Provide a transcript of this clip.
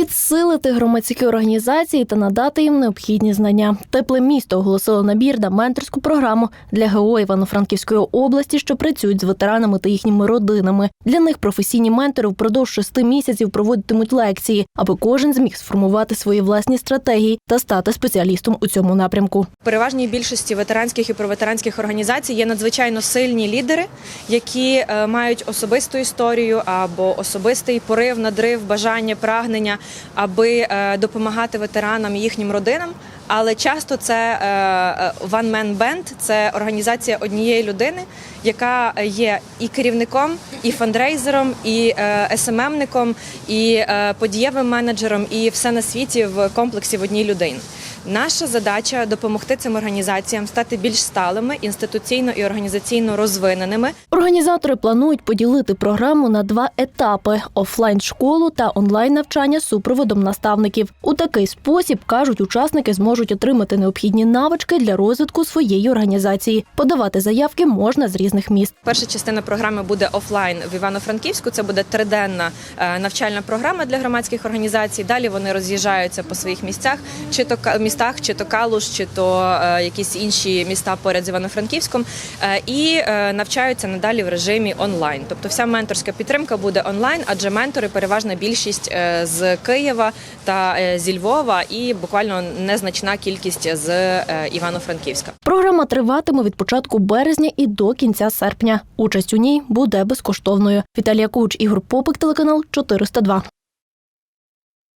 підсилити громадські організації та надати їм необхідні знання. Тепле місто оголосило набір на менторську програму для ГО Івано-Франківської області, що працюють з ветеранами та їхніми родинами. Для них професійні ментори впродовж шести місяців проводитимуть лекції, аби кожен зміг сформувати свої власні стратегії та стати спеціалістом у цьому напрямку. Переважній більшості ветеранських і проветеранських організацій є надзвичайно сильні лідери, які е, мають особисту історію або особистий порив, надрив, бажання, прагнення, аби е, допомагати ветеранам і їхнім родинам. Але часто це е, е, one man band – це організація однієї людини, яка є і керівником, і фандрейзером, і е, СММником, і подієвим менеджером, і все на світі в комплексі в одній людині. Наша задача допомогти цим організаціям стати більш сталими, інституційно і організаційно розвиненими. Організатори планують поділити програму на два етапи: офлайн школу та онлайн навчання з супроводом наставників. У такий спосіб кажуть, учасники зможуть отримати необхідні навички для розвитку своєї організації. Подавати заявки можна з різних міст. Перша частина програми буде офлайн в Івано-Франківську. Це буде триденна е, навчальна програма для громадських організацій. Далі вони роз'їжджаються по своїх місцях, чи то містах, чи то Калуш, чи то е, якісь інші міста поряд з Івано-Франківськом, е, і навчаються надалі в режимі онлайн. Тобто, вся менторська підтримка буде онлайн, адже ментори переважна більшість з Києва та зі Львова, і буквально незначна кількість з е, Івано-Франківська. Програма триватиме від початку березня і до кінця серпня. Участь у ній буде безкоштовною. Віталія Куч, Ігор Попик, телеканал 402.